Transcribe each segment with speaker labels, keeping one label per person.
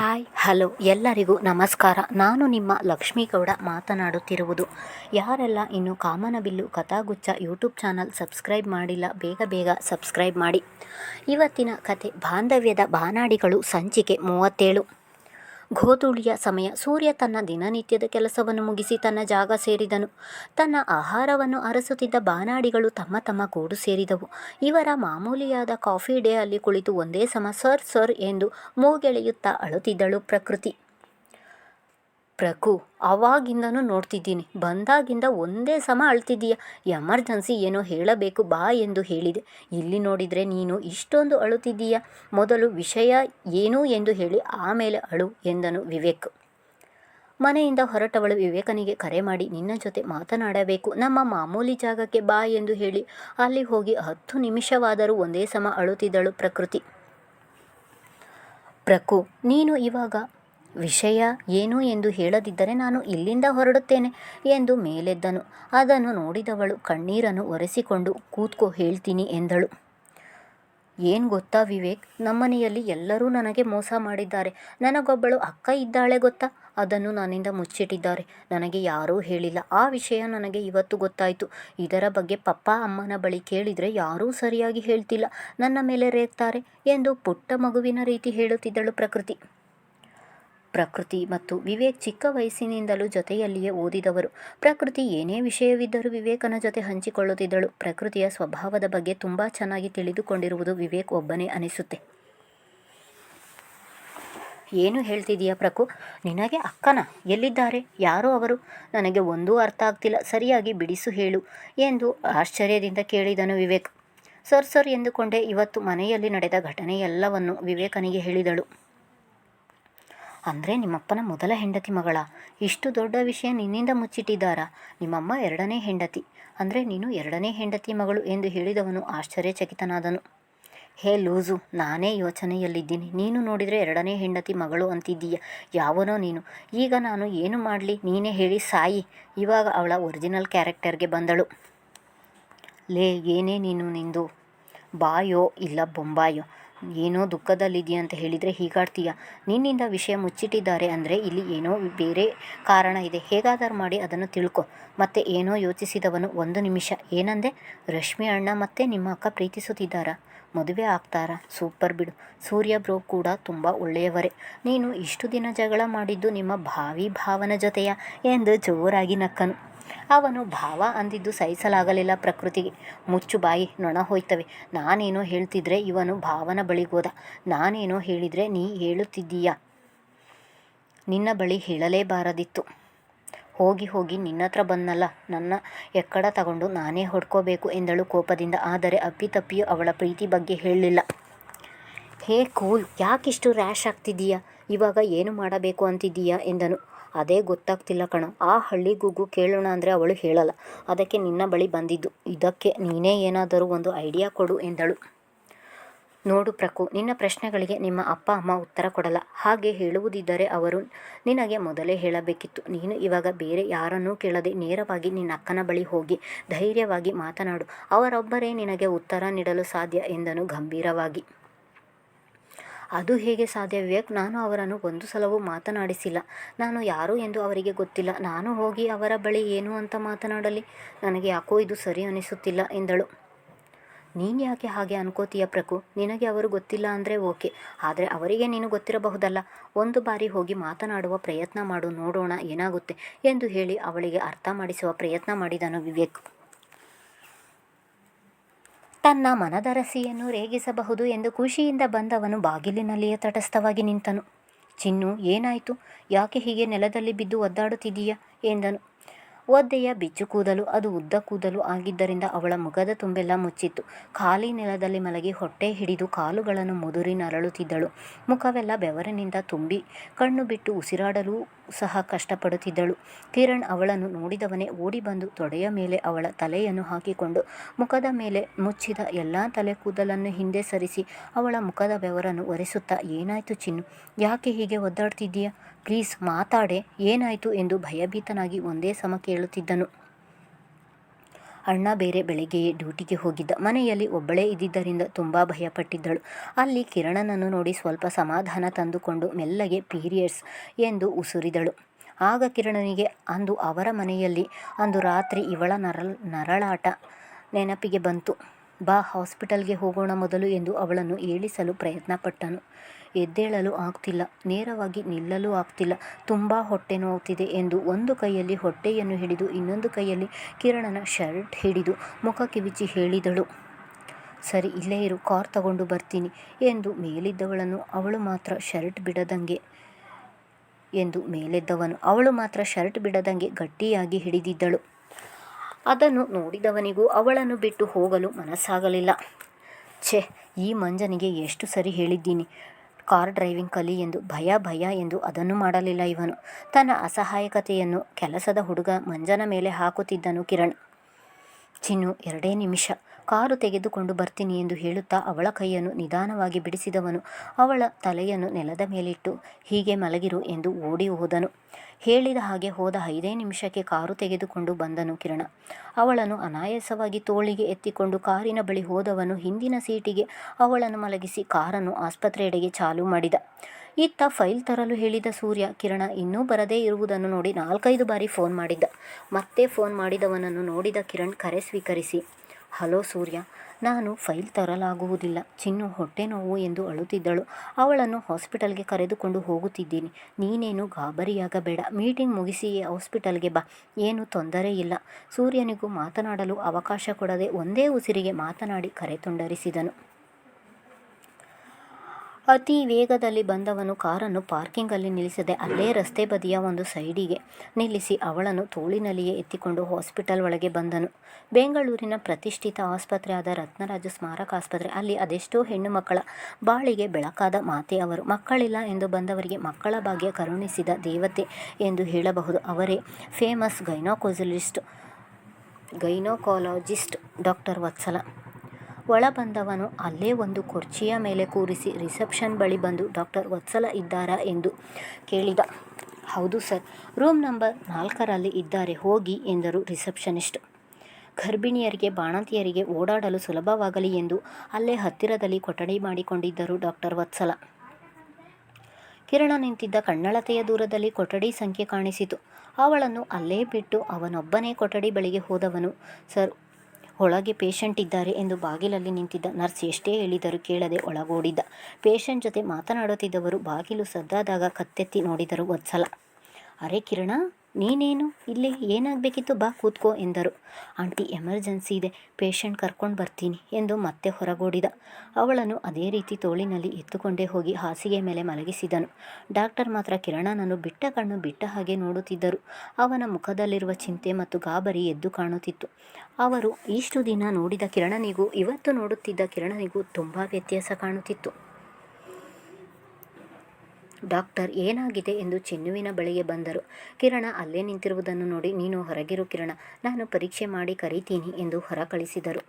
Speaker 1: Hi, hello, ಎಲ್ಲರಿಗೂ ನಮಸ್ಕಾರ. ನಾನು ನಿಮ್ಮ ಲಕ್ಷ್ಮೀಗೌಡ ಮಾತನಾಡುತ್ತಿರುವುದು. ಯಾರೆಲ್ಲ ಇನ್ನು ಕಾಮನಬಿಲ್ಲು ಕಥಾಗುಚ್ಚ ಯೂಟ್ಯೂಬ್ ಚಾನಲ್ ಸಬ್ಸ್ಕ್ರೈಬ್ ಮಾಡಿಲ್ಲ, ಬೇಗ ಬೇಗ ಸಬ್ಸ್ಕ್ರೈಬ್ ಮಾಡಿ. ಇವತ್ತಿನ ಕತೆ ಬಾಂಧವ್ಯದ ಬಾನಾಡಿಗಳು ಸಂಚಿಕೆ ಮೂವತ್ತೇಳು. ಗೋಧೂಳಿಯ ಸಮಯ. ಸೂರ್ಯ ತನ್ನ ದಿನನಿತ್ಯದ ಕೆಲಸವನ್ನು ಮುಗಿಸಿ ತನ್ನ ಜಾಗ ಸೇರಿದನು. ತನ್ನ ಆಹಾರವನ್ನು ಅರಸುತ್ತಿದ್ದ ಬಾನಾಡಿಗಳು ತಮ್ಮ ತಮ್ಮ ಗೂಡು ಸೇರಿದವು. ಇವರ ಮಾಮೂಲಿಯಾದ ಕಾಫಿ ಡೇ ಅಲ್ಲಿ ಕುಳಿತು ಒಂದೇ ಸಮ, ಸರ್ ಸರ್ ಎಂದು ಮೂಗೆಳೆಯುತ್ತಾ ಅಳುತ್ತಿದ್ದಳು ಪ್ರಕೃತಿ. ಪ್ರಕು ಅವಾಗಿಂದನೂ ನೋಡ್ತಿದ್ದೀನಿ. ಬಂದಾಗಿಂದ ಒಂದೇ ಸಮ ಅಳ್ತಿದ್ದೀಯ. ಎಮರ್ಜೆನ್ಸಿ ಏನೋ ಹೇಳಬೇಕು ಬಾ ಎಂದು ಹೇಳಿದೆ. ಇಲ್ಲಿ ನೋಡಿದರೆ ನೀನು ಇಷ್ಟೊಂದು ಅಳುತ್ತಿದ್ದೀಯ. ಮೊದಲು ವಿಷಯ ಏನು ಎಂದು ಹೇಳಿ ಆಮೇಲೆ ಅಳು ಎಂದನು ವಿವೇಕ್. ಮನೆಯಿಂದ ಹೊರಟವಳು ವಿವೇಕನಿಗೆ ಕರೆ ಮಾಡಿ, ನಿನ್ನ ಜೊತೆ ಮಾತನಾಡಬೇಕು. ನಮ್ಮ ಮಾಮೂಲಿ ಜಾಗಕ್ಕೆ ಬಾ ಎಂದು ಹೇಳಿ, ಅಲ್ಲಿ ಹೋಗಿ ಹತ್ತು ನಿಮಿಷವಾದರೂ ಒಂದೇ ಸಮ ಅಳುತ್ತಿದ್ದಳು ಪ್ರಕೃತಿ. ಪ್ರಕು ನೀನು ಇವಾಗ ವಿಷಯ ಏನು ಎಂದು ಹೇಳದಿದ್ದರೆ ನಾನು ಇಲ್ಲಿಂದ ಹೊರಡುತ್ತೇನೆ ಎಂದು ಮೇಲೆದ್ದನು. ಅದನ್ನು ನೋಡಿದವಳು ಕಣ್ಣೀರನ್ನು ಒರೆಸಿಕೊಂಡು, ಕೂತ್ಕೋ, ಹೇಳ್ತೀನಿ, ಎಂದಳು. ಏನು ಗೊತ್ತಾ ವಿವೇಕ್ ನಮ್ಮನೆಯಲ್ಲಿ ಎಲ್ಲರೂ ನನಗೆ ಮೋಸ ಮಾಡಿದ್ದಾರೆ. ನನಗೊಬ್ಬಳು ಅಕ್ಕ ಇದ್ದಾಳೆ ಗೊತ್ತಾ? ಅದನ್ನು ನನ್ನಿಂದ ಮುಚ್ಚಿಟ್ಟಿದ್ದಾರೆ. ನನಗೆ ಯಾರೂ ಹೇಳಿಲ್ಲ. ಆ ವಿಷಯ ನನಗೆ ಇವತ್ತು ಗೊತ್ತಾಯಿತು. ಇದರ ಬಗ್ಗೆ ಪಪ್ಪ ಅಮ್ಮನ ಬಳಿ ಕೇಳಿದರೆ ಯಾರೂ ಸರಿಯಾಗಿ ಹೇಳ್ತಿಲ್ಲ. ನನ್ನ ಮೇಲೆ ರೇಗ್ತಾರೆ ಎಂದು ಪುಟ್ಟ ಮಗುವಿನ ರೀತಿ ಹೇಳುತ್ತಿದ್ದಳು ಪ್ರಕೃತಿ. ಪ್ರಕೃತಿ ಮತ್ತು ವಿವೇಕ್ ಚಿಕ್ಕ ವಯಸ್ಸಿನಿಂದಲೂ ಜೊತೆಯಲ್ಲಿಯೇ ಓದಿದವರು. ಪ್ರಕೃತಿ ಏನೇ ವಿಷಯವಿದ್ದರೂ ವಿವೇಕನ ಜೊತೆ ಹಂಚಿಕೊಳ್ಳುತ್ತಿದ್ದಳು. ಪ್ರಕೃತಿಯ ಸ್ವಭಾವದ ಬಗ್ಗೆ ತುಂಬ ಚೆನ್ನಾಗಿ ತಿಳಿದುಕೊಂಡಿರುವುದು ವಿವೇಕ್ ಒಬ್ಬನೇ ಅನಿಸುತ್ತೆ. ಏನು ಹೇಳ್ತಿದೀಯ ಪ್ರಕು? ನಿನಗೆ ಅಕ್ಕನ? ಎಲ್ಲಿದ್ದಾರೆ? ಯಾರೋ ಅವರು? ನನಗೆ ಒಂದೂ ಅರ್ಥ ಆಗ್ತಿಲ್ಲ. ಸರಿಯಾಗಿ ಬಿಡಿಸು ಹೇಳು ಎಂದು ಆಶ್ಚರ್ಯದಿಂದ ಕೇಳಿದನು ವಿವೇಕ್. ಸರ್ ಸರ್ ಎಂದುಕೊಂಡೆ ಇವತ್ತು ಮನೆಯಲ್ಲಿ ನಡೆದ ಘಟನೆಯೆಲ್ಲವನ್ನು ವಿವೇಕನಿಗೆ ಹೇಳಿದಳು. ಅಂದರೆ ನಿಮ್ಮಪ್ಪನ ಮೊದಲ ಹೆಂಡತಿ ಮಗಳ. ಇಷ್ಟು ದೊಡ್ಡ ವಿಷಯ ನಿನ್ನಿಂದ ಮುಚ್ಚಿಟ್ಟಿದ್ದಾರಾ? ನಿಮ್ಮಮ್ಮ ಎರಡನೇ ಹೆಂಡತಿ. ಅಂದರೆ ನೀನು ಎರಡನೇ ಹೆಂಡತಿ ಮಗಳು ಎಂದು ಹೇಳಿದವನು ಆಶ್ಚರ್ಯಚಕಿತನಾದನು. ಹೇ ಲೂಸು, ನಾನೇ ಯೋಚನೆಯಲ್ಲಿದ್ದೀನಿ. ನೀನು ನೋಡಿದರೆ ಎರಡನೇ ಹೆಂಡತಿ ಮಗಳು ಅಂತಿದ್ದೀಯ. ಯಾವನೋ ನೀನು. ಈಗ ನಾನು ಏನು ಮಾಡಲಿ? ನೀನೇ ಹೇಳಿ ಸಾಯಿ. ಇವಾಗ ಅವಳ ಒರಿಜಿನಲ್ ಕ್ಯಾರೆಕ್ಟರ್ಗೆ ಬಂದಳು. ಲೇ, ಏನೇ ನೀನು ನಿಂದು? ಬಾಯೋ ಇಲ್ಲ ಬೊಂಬಾಯೋ? ಏನೋ ದುಃಖದಲ್ಲಿದೆಯಾ ಅಂತ ಹೇಳಿದರೆ ಹೀಗಾಡ್ತೀಯ? ನಿನ್ನಿಂದ ವಿಷಯ ಮುಚ್ಚಿಟ್ಟಿದ್ದಾರೆ ಅಂದರೆ ಇಲ್ಲಿ ಏನೋ ಬೇರೆ ಕಾರಣ ಇದೆ. ಹೇಗಾದರೂ ಮಾಡಿ ಅದನ್ನು ತಿಳ್ಕೊ. ಮತ್ತೆ ಏನೋ ಯೋಚಿಸಿದವನು ಒಂದು ನಿಮಿಷ. ಏನಂದೆ? ರಶ್ಮಿ ಅಣ್ಣ ಮತ್ತೆ ನಿಮ್ಮ ಅಕ್ಕ ಪ್ರೀತಿಸುತ್ತಿದ್ದಾರಾ? ಮದುವೆ ಆಗ್ತಾರಾ? ಸೂಪರ್ ಬಿಡು. ಸೂರ್ಯ ಬ್ರೋ ಕೂಡ ತುಂಬ ಒಳ್ಳೆಯವರೇ. ನೀನು ಇಷ್ಟು ದಿನ ಜಗಳ ಮಾಡಿದ್ದು ನಿಮ್ಮ ಭಾವಿ ಭಾವನ ಜೊತೆಯ? ಎಂದು ಜೋರಾಗಿ ನಕ್ಕನು. ಅವನು ಭಾವ ಅಂದಿದ್ದು ಸಹಿಸಲಾಗಲಿಲ್ಲ ಪ್ರಕೃತಿಗೆ. ಮುಚ್ಚು ಬಾಯಿ ನೊಣ ಹೋಯ್ತವೆ. ನಾನೇನೋ ಹೇಳ್ತಿದ್ರೆ ಇವನು ಭಾವನ ಬಳಿಗೋದ ನಾನೇನೋ ಹೇಳಿದರೆ ನೀ ಹೇಳುತ್ತಿದ್ದೀಯ? ನಿನ್ನ ಬಳಿ ಹೇಳಲೇಬಾರದಿತ್ತು. ಹೋಗಿ ಹೋಗಿ ನಿನ್ನ ಹತ್ರ ಬಂದನಲ್ಲ. ನನ್ನ ಎಕ್ಕಡ ತಗೊಂಡು ನಾನೇ ಹೊಡ್ಕೋಬೇಕು ಎಂದಳು ಕೋಪದಿಂದ. ಆದರೆ ಅಪ್ಪಿತಪ್ಪಿಯೂ ಅವಳ ಪ್ರೀತಿ ಬಗ್ಗೆ ಹೇಳಲಿಲ್ಲ. ಹೇ ಕೂಲ್, ಯಾಕಿಷ್ಟು ರ್ಯಾಶ್ ಆಗ್ತಿದ್ದೀಯಾ? ಇವಾಗ ಏನು ಮಾಡಬೇಕು ಅಂತಿದ್ದೀಯಾ ಎಂದನು. ಅದೇ ಗೊತ್ತಾಗ್ತಿಲ್ಲ ಕಣ. ಆ ಹಳ್ಳಿ ಗುಗ್ಗು ಕೇಳೋಣ ಅಂದರೆ ಅವಳು ಹೇಳಲ್ಲ. ಅದಕ್ಕೆ ನಿನ್ನ ಬಳಿ ಬಂದಿದ್ದು. ಇದಕ್ಕೆ ನೀನೇ ಏನಾದರೂ ಒಂದು ಐಡಿಯಾ ಕೊಡು ಎಂದಳು. ನೋಡು ಪ್ರಕು, ನಿನ್ನ ಪ್ರಶ್ನೆಗಳಿಗೆ ನಿಮ್ಮ ಅಪ್ಪ, ಅಮ್ಮ ಉತ್ತರ ಕೊಡಲ್ಲ. ಹಾಗೆ ಹೇಳುವುದಿದ್ದರೆ ಅವರು ನಿನಗೆ ಮೊದಲೇ ಹೇಳಬೇಕಿತ್ತು. ನೀನು ಇವಾಗ ಬೇರೆ ಯಾರನ್ನೂ ಕೇಳದೆ ನೇರವಾಗಿ ನಿನ್ನ ಅಕ್ಕನ ಬಳಿ ಹೋಗಿ ಧೈರ್ಯವಾಗಿ ಮಾತನಾಡು. ಅವರೊಬ್ಬರೇ ನಿನಗೆ ಉತ್ತರ ನೀಡಲು ಸಾಧ್ಯ ಎಂದನು ಗಂಭೀರವಾಗಿ. ಅದು ಹೇಗೆ ಸಾಧ್ಯ? ವಿವೇಕ್, ನಾನು ಅವರನ್ನು ಒಂದು ಸಲವೂ ಮಾತನಾಡಿಸಿಲ್ಲ. ನಾನು ಯಾರು ಎಂದು ಅವರಿಗೆ ಗೊತ್ತಿಲ್ಲ. ನಾನು ಹೋಗಿ ಅವರ ಬಳಿ ಏನು ಅಂತ ಮಾತನಾಡಲಿ? ನನಗೆ ಯಾಕೋ ಇದು ಸರಿ ಅನಿಸುತ್ತಿಲ್ಲ ಎಂದಳು. ನೀನು ಯಾಕೆ ಹಾಗೆ ಅನ್ಕೋತೀಯ ಪ್ರಕು ನಿನಗೆ ಅವರು ಗೊತ್ತಿಲ್ಲ ಅಂದರೆ ಓಕೆ. ಆದರೆ ಅವರಿಗೆ ನೀನು ಗೊತ್ತಿರಬಹುದಲ್ಲ. ಒಂದು ಬಾರಿ ಹೋಗಿ ಮಾತನಾಡುವ ಪ್ರಯತ್ನ ಮಾಡು, ನೋಡೋಣ ಏನಾಗುತ್ತೆ ಎಂದು ಹೇಳಿ ಅವಳಿಗೆ ಅರ್ಥ ಮಾಡಿಸುವ ಪ್ರಯತ್ನ ಮಾಡಿದನು ವಿವೇಕ್. ತನ್ನ ಮನದರಸಿಯನ್ನು ರೇಗಿಸಬಹುದು ಎಂದು ಖುಷಿಯಿಂದ ಬಂದವನು ಬಾಗಿಲಿನಲ್ಲಿಯೇ ತಟಸ್ಥವಾಗಿ ನಿಂತನು. ಚಿನ್ನು, ಏನಾಯಿತು? ಯಾಕೆ ಹೀಗೆ ನೆಲದಲ್ಲಿ ಬಿದ್ದು ಒದ್ದಾಡುತ್ತಿದ್ದೀಯಾ? ಎಂದನು. ಒದ್ದೆಯ ಬಿಚ್ಚು ಕೂದಲು, ಅದು ಉದ್ದ ಕೂದಲು ಆಗಿದ್ದರಿಂದ ಅವಳ ಮುಖದ ತುಂಬೆಲ್ಲ ಮುಚ್ಚಿತ್ತು. ಖಾಲಿ ನೆಲದಲ್ಲಿ ಮಲಗಿ ಹೊಟ್ಟೆ ಹಿಡಿದು ಕಾಲುಗಳನ್ನು ಮುದುರಿ ನರಳುತ್ತಿದ್ದಳು. ಮುಖವೆಲ್ಲ ಬೆವರಿನಿಂದ ತುಂಬಿ, ಕಣ್ಣು ಬಿಟ್ಟು ಉಸಿರಾಡಲು ಸಹ ಕಷ್ಟಪಡುತ್ತಿದ್ದಳು. ಕಿರಣ್ ಅವಳನ್ನು ನೋಡಿದವನೇ ಓಡಿ ಬಂದು ತೊಡೆಯ ಮೇಲೆ ಅವಳ ತಲೆಯನ್ನು ಹಾಕಿಕೊಂಡು ಮುಖದ ಮೇಲೆ ಮುಚ್ಚಿದ ಎಲ್ಲ ತಲೆ ಕೂದಲನ್ನು ಹಿಂದೆ ಸರಿಸಿ ಅವಳ ಮುಖದ ಬೆವರನ್ನು ಒರೆಸುತ್ತಾ, ಏನಾಯ್ತು ಚಿನ್ನು, ಯಾಕೆ ಹೀಗೆ ಒದ್ದಾಡ್ತಿದ್ದೀಯಾ? ಪ್ಲೀಸ್ ಮಾತಾಡೆ, ಏನಾಯಿತು? ಎಂದು ಭಯಭೀತನಾಗಿ ಒಂದೇ ಸಮ ಕೇಳುತ್ತಿದ್ದನು. ಅಣ್ಣ ಬೇರೆ ಬೆಳಿಗ್ಗೆಯೇ ಡ್ಯೂಟಿಗೆ ಹೋಗಿದ್ದ. ಮನೆಯಲ್ಲಿ ಒಬ್ಬಳೇ ಇದ್ದಿದ್ದರಿಂದ ತುಂಬ ಭಯಪಟ್ಟಿದ್ದಳು. ಅಲ್ಲಿ ಕಿರಣನನ್ನು ನೋಡಿ ಸ್ವಲ್ಪ ಸಮಾಧಾನ ತಂದುಕೊಂಡು ಮೆಲ್ಲಗೆ ಪೀರಿಯಡ್ಸ್ ಎಂದು ಉಸುರಿದಳು. ಆಗ ಕಿರಣನಿಗೆ, ಅಂದು ಅವರ ಮನೆಯಲ್ಲಿ, ಅಂದು ರಾತ್ರಿ ಇವಳ ನರಳ, ನರಳಾಟ ನೆನಪಿಗೆ ಬಂತು. ಬಾ, ಹಾಸ್ಪಿಟಲ್ಗೆ ಹೋಗೋಣ ಮೊದಲು ಎಂದು ಅವಳನ್ನು ಏಳಿಸಲು ಪ್ರಯತ್ನಪಟ್ಟನು. ಎದ್ದೇಳಲು ಆಗ್ತಿಲ್ಲ. ನೇರವಾಗಿ ನಿಲ್ಲಲು ಆಗ್ತಿಲ್ಲ. ತುಂಬ ಹೊಟ್ಟೆ ನೋವುತ್ತಿದೆ ಎಂದು ಒಂದು ಕೈಯಲ್ಲಿ ಹೊಟ್ಟೆಯನ್ನು ಹಿಡಿದು ಇನ್ನೊಂದು ಕೈಯಲ್ಲಿ ಕಿರಣನ ಶರ್ಟ್ ಹಿಡಿದು ಮುಖ ಕಿವಿಚಿ ಹೇಳಿದಳು. ಸರಿ, ಇಲ್ಲೇ ಇರು, ಕಾರ್ ತಗೊಂಡು ಬರ್ತೀನಿ ಎಂದು ಮೇಲಿದ್ದವಳನ್ನು ಅವಳು ಮಾತ್ರ ಶರ್ಟ್ ಬಿಡದಂಗೆ ಎಂದು ಮೇಲೆದ್ದವನು ಅವಳು ಮಾತ್ರ ಶರ್ಟ್ ಬಿಡದಂಗೆ ಗಟ್ಟಿಯಾಗಿ ಹಿಡಿದಿದ್ದಳು. ಅದನ್ನು ನೋಡಿದವನಿಗೂ ಅವಳನ್ನು ಬಿಟ್ಟು ಹೋಗಲು ಮನಸ್ಸಾಗಲಿಲ್ಲ. ಛೆ, ಈ ಮಂಜನಿಗೆ ಎಷ್ಟು ಸರಿ ಹೇಳಿದ್ದೀನಿ. ಕಾರ್ ಡ್ರೈವಿಂಗ್ ಕಲಿ ಎಂದು ಭಯ ಭಯ ಎಂದು ಅದನ್ನು ಮಾಡಲಿಲ್ಲ ಇವನು. ತನ್ನ ಅಸಹಾಯಕತೆಯನ್ನು ಕೆಲಸದ ಹುಡುಗ ಮಂಜನ ಮೇಲೆ ಹಾಕುತ್ತಿದ್ದನು ಕಿರಣ್. ಚಿನ್ನು, ಎರಡೇ ನಿಮಿಷ. ಕಾರು ತೆಗೆದುಕೊಂಡು ಬರ್ತೀನಿ ಎಂದು ಹೇಳುತ್ತಾ ಅವಳ ಕೈಯನ್ನು ನಿಧಾನವಾಗಿ ಬಿಡಿಸಿದವನು. ಅವಳ ತಲೆಯನ್ನು ನೆಲದ ಮೇಲಿಟ್ಟು, ಹೀಗೆ ಮಲಗಿರು ಎಂದು ಓಡಿ ಹೋದನು. ಹೇಳಿದ ಹಾಗೆ ಹೋದ ಐದೇ ನಿಮಿಷಕ್ಕೆ ಕಾರು ತೆಗೆದುಕೊಂಡು ಬಂದನು ಕಿರಣ. ಅವಳನ್ನು ಅನಾಯಾಸವಾಗಿ ತೋಳಿಗೆ ಎತ್ತಿಕೊಂಡು ಕಾರಿನ ಬಳಿ ಹೋದವನು ಹಿಂದಿನ ಸೀಟಿಗೆ ಅವಳನ್ನು ಮಲಗಿಸಿ ಕಾರನ್ನು ಆಸ್ಪತ್ರೆಯೆಡೆಗೆ ಚಾಲು ಮಾಡಿದ. ಇತ್ತ ಫೈಲ್ ತರಲು ಹೇಳಿದ ಸೂರ್ಯ ಕಿರಣ ಇನ್ನೂ ಬರದೇ ಇರುವುದನ್ನು ನೋಡಿ ನಾಲ್ಕೈದು ಬಾರಿ ಫೋನ್ ಮಾಡಿದ್ದ. ಮತ್ತೆ ಫೋನ್ ಮಾಡಿದವನನ್ನು ನೋಡಿದ ಕಿರಣ್ ಕರೆ ಸ್ವೀಕರಿಸಿ, ಹಲೋ ಸೂರ್ಯ, ನಾನು ಫೈಲ್ ತರಲಾಗುವುದಿಲ್ಲ. ಚಿನ್ನು ಹೊಟ್ಟೆ ನೋವು ಎಂದು ಅಳುತ್ತಿದ್ದಳು. ಅವಳನ್ನು ಹಾಸ್ಪಿಟಲ್ಗೆ ಕರೆದುಕೊಂಡು ಹೋಗುತ್ತಿದ್ದೀನಿ. ನೀನೇನು ಗಾಬರಿಯಾಗಬೇಡ. ಮೀಟಿಂಗ್ ಮುಗಿಸಿ ಹಾಸ್ಪಿಟಲ್ಗೆ ಬಾ. ಏನು ತೊಂದರೆ ಇಲ್ಲ. ಸೂರ್ಯನಿಗೂ ಮಾತನಾಡಲು ಅವಕಾಶ ಕೊಡದೆ ಒಂದೇ ಉಸಿರಿಗೆ ಮಾತನಾಡಿ ಕರೆ ತುಂಡರಿಸಿದನು. ಅತಿ ವೇಗದಲ್ಲಿ ಬಂದವನು ಕಾರನ್ನು ಪಾರ್ಕಿಂಗಲ್ಲಿ ನಿಲ್ಲಿಸದೆ ಅಲ್ಲೇ ರಸ್ತೆ ಬದಿಯ ಒಂದು ಸೈಡಿಗೆ ನಿಲ್ಲಿಸಿ ಅವಳನ್ನು ತೋಳಿನಲ್ಲಿಯೇ ಎತ್ತಿಕೊಂಡು ಹಾಸ್ಪಿಟಲ್ ಒಳಗೆ ಬಂದನು. ಬೆಂಗಳೂರಿನ ಪ್ರತಿಷ್ಠಿತ ಆಸ್ಪತ್ರೆಯಾದ ರತ್ನರಾಜ ಸ್ಮಾರಕ ಆಸ್ಪತ್ರೆ, ಅಲ್ಲಿ ಅದೆಷ್ಟೋ ಹೆಣ್ಣು ಮಕ್ಕಳ ಬಾಳಿಗೆ ಬೆಳಕಾದ ಮಾತೆ ಅವರು, ಮಕ್ಕಳಿಲ್ಲ ಎಂದು ಬಂದವರಿಗೆ ಮಕ್ಕಳ ಭಾಗ್ಯ ಕರುಣಿಸಿದ ದೇವತೆ ಎಂದು ಹೇಳಬಹುದು. ಅವರೇ ಫೇಮಸ್ ಗೈನೋಕೋಜಲಿಸ್ಟ್ ಗೈನೋಕಾಲಜಿಸ್ಟ್ ಡಾಕ್ಟರ್ ವತ್ಸಲ. ಒಳ ಬಂದವನು ಅಲ್ಲೇ ಒಂದು ಕುರ್ಚಿಯ ಮೇಲೆ ಕೂರಿಸಿ ರಿಸೆಪ್ಷನ್ ಬಳಿ ಬಂದು ಡಾಕ್ಟರ್ ವತ್ಸಲ ಇದ್ದಾರಾ ಎಂದು ಕೇಳಿದ. ಹೌದು ಸರ್, ರೂಮ್ ನಂಬರ್ ನಾಲ್ಕರಲ್ಲಿ ಇದ್ದಾರೆ, ಹೋಗಿ ಎಂದರು ರಿಸೆಪ್ಷನಿಸ್ಟ್. ಗರ್ಭಿಣಿಯರಿಗೆ, ಬಾಣಂತಿಯರಿಗೆ ಓಡಾಡಲು ಸುಲಭವಾಗಲಿ ಎಂದು ಅಲ್ಲೇ ಹತ್ತಿರದಲ್ಲಿ ಕೊಠಡಿ ಮಾಡಿಕೊಂಡಿದ್ದರು ಡಾಕ್ಟರ್ ವತ್ಸಲ. ಕಿರಣ ನಿಂತಿದ್ದ ಕಣ್ಣಳತೆಯ ದೂರದಲ್ಲಿ ಕೊಠಡಿ ಸಂಖ್ಯೆ ಕಾಣಿಸಿತು. ಅವಳನ್ನು ಅಲ್ಲೇ ಬಿಟ್ಟು ಅವನೊಬ್ಬನೇ ಕೊಠಡಿ ಬಳಿಗೆ ಹೋದವನು. ಸರ್ ಒಳಗೆ ಪೇಷಂಟ್ ಇದ್ದಾರೆ ಎಂದು ಬಾಗಿಲಲ್ಲಿ ನಿಂತಿದ್ದ ನರ್ಸ್ ಎಷ್ಟೇ ಹೇಳಿದರೂ ಕೇಳದೆ ಒಳಗೋಡಿದ್ದ. ಪೇಷಂಟ್ ಜೊತೆ ಮಾತನಾಡುತ್ತಿದ್ದವರು ಬಾಗಿಲು ಸದ್ದಾದಾಗ ಕತ್ತೆತ್ತಿ ನೋಡಿದರು ವತ್ಸಲ ಅರೆ ಕಿರಣ ನೀನೇನು? ಇಲ್ಲಿ ಏನಾಗಬೇಕಿತ್ತು ಬಾ ಕೂತ್ಕೋ ಎಂದರು. ಆಂಟಿ, ಎಮರ್ಜೆನ್ಸಿ ಇದೆ. ಪೇಷಂಟ್ ಕರ್ಕೊಂಡು ಬರ್ತೀನಿ ಎಂದು ಮತ್ತೆ ಹೊರಗೋಡಿದ. ಅವಳನ್ನು ಅದೇ ರೀತಿ ತೋಳಿನಲ್ಲಿ ಎತ್ತುಕೊಂಡೇ ಹೋಗಿ ಹಾಸಿಗೆ ಮೇಲೆ ಮಲಗಿಸಿದನು. ಡಾಕ್ಟರ್ ಮಾತ್ರ ಕಿರಣನನ್ನು ಬಿಟ್ಟ ಕಣ್ಣು ಬಿಟ್ಟ ಹಾಗೆ ನೋಡುತ್ತಿದ್ದರು. ಅವನ ಮುಖದಲ್ಲಿರುವ ಚಿಂತೆ ಮತ್ತು ಗಾಬರಿ ಎದ್ದು ಕಾಣುತ್ತಿತ್ತು. ಅವರು ಇಷ್ಟು ದಿನ ನೋಡಿದ ಕಿರಣನಿಗೂ ಇವತ್ತು ನೋಡುತ್ತಿದ್ದ ಕಿರಣನಿಗೂ ತುಂಬ ವ್ಯತ್ಯಾಸ ಕಾಣುತ್ತಿತ್ತು. ಡಾಕ್ಟರ್ ಏನಾಗಿದೆ ಎಂದು ಚೆನ್ನುವಿನ ಬಳಿಗೆ ಬಂದರು. ಕಿರಣ ಅಲ್ಲೇ ನಿಂತಿರುವುದನ್ನು ನೋಡಿ, ನೀನು ಹೊರಗಿರು ಕಿರಣ, ನಾನು ಪರೀಕ್ಷೆ ಮಾಡಿ ಕರೀತೀನಿ ಎಂದು ಹೊರ ಕಳಿಸಿದರು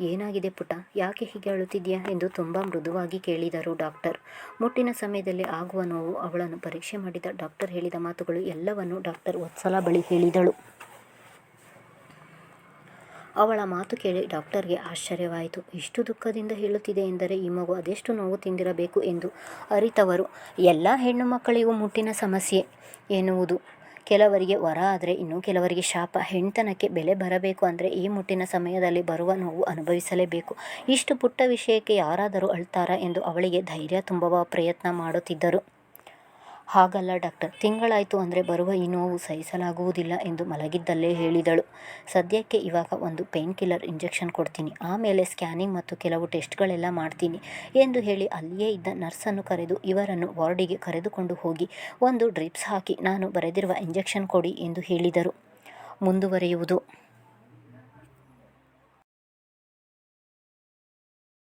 Speaker 1: ಏನಾಗಿದೆ ಪುಟ ಯಾಕೆ ಹೀಗೆ ಅಳುತ್ತಿದೆಯಾ ಎಂದು ತುಂಬ ಮೃದುವಾಗಿ ಕೇಳಿದರು ಡಾಕ್ಟರ್. ಮುಟ್ಟಿನ ಸಮಯದಲ್ಲಿ ಆಗುವ ನೋವು ಅವಳನ್ನು ಪರೀಕ್ಷೆ ಮಾಡಿದ ಡಾಕ್ಟರ್ ಹೇಳಿದ ಮಾತುಗಳು ಎಲ್ಲವನ್ನು ಡಾಕ್ಟರ್ ವತ್ಸಲ ಬಳಿ ಹೇಳಿದಳು. ಅವಳ ಮಾತು ಕೇಳಿ ಡಾಕ್ಟರ್ಗೆ ಆಶ್ಚರ್ಯವಾಯಿತು. ಇಷ್ಟು ದುಃಖದಿಂದ ಹೇಳುತ್ತಿದೆ ಎಂದರೆ ಈ ಮಗು ಅದೆಷ್ಟು ನೋವು ತಿಂದಿರಬೇಕು ಎಂದು ಅರಿತವರು. ಎಲ್ಲ ಹೆಣ್ಣು ಮಕ್ಕಳಿಗೂ ಮುಟ್ಟಿನ ಸಮಸ್ಯೆ ಎನ್ನುವುದು. ಕೆಲವರಿಗೆ ವರ ಆದರೆ ಇನ್ನು ಕೆಲವರಿಗೆ ಶಾಪ. ಹೆಣ್ತನಕ್ಕೆ ಬೆಲೆ ಬರಬೇಕು ಅಂದರೆ ಈ ಮುಟ್ಟಿನ ಸಮಯದಲ್ಲಿ ಬರುವ ನೋವು ಅನುಭವಿಸಲೇಬೇಕು. ಇಷ್ಟು ಪುಟ್ಟ ವಿಷಯಕ್ಕೆ ಯಾರಾದರೂ ಅಳ್ತಾರಾ ಎಂದು ಅವಳಿಗೆ ಧೈರ್ಯ ತುಂಬುವ ಪ್ರಯತ್ನ ಮಾಡುತ್ತಿದ್ದರು. ಹಾಗಲ್ಲ ಡಾಕ್ಟರ್. ತಿಂಗಳಾಯಿತು ಅಂದರೆ ಬರುವ ಈ ನೋವು ಸಹಿಸಲಾಗುವುದಿಲ್ಲ ಎಂದು ಮಲಗಿದ್ದಲ್ಲೇ ಹೇಳಿದಳು. ಸದ್ಯಕ್ಕೆ ಇವಾಗ ಒಂದು ಪೇನ್ ಕಿಲ್ಲರ್ ಇಂಜೆಕ್ಷನ್ ಕೊಡ್ತೀನಿ. ಆಮೇಲೆ ಸ್ಕ್ಯಾನಿಂಗ್ ಮತ್ತು ಕೆಲವು ಟೆಸ್ಟ್ಗಳೆಲ್ಲ ಮಾಡ್ತೀನಿ ಎಂದು ಹೇಳಿ ಅಲ್ಲಿಯೇ ಇದ್ದ ನರ್ಸನ್ನು ಕರೆದು ಇವರನ್ನು ವಾರ್ಡಿಗೆ ಕರೆದುಕೊಂಡು ಹೋಗಿ ಒಂದು ಡ್ರಿಪ್ಸ್ ಹಾಕಿ ನಾನು ಬರೆದಿರುವ ಇಂಜೆಕ್ಷನ್ ಕೊಡಿ ಎಂದು ಹೇಳಿದರು. ಮುಂದುವರಿಯುವುದು.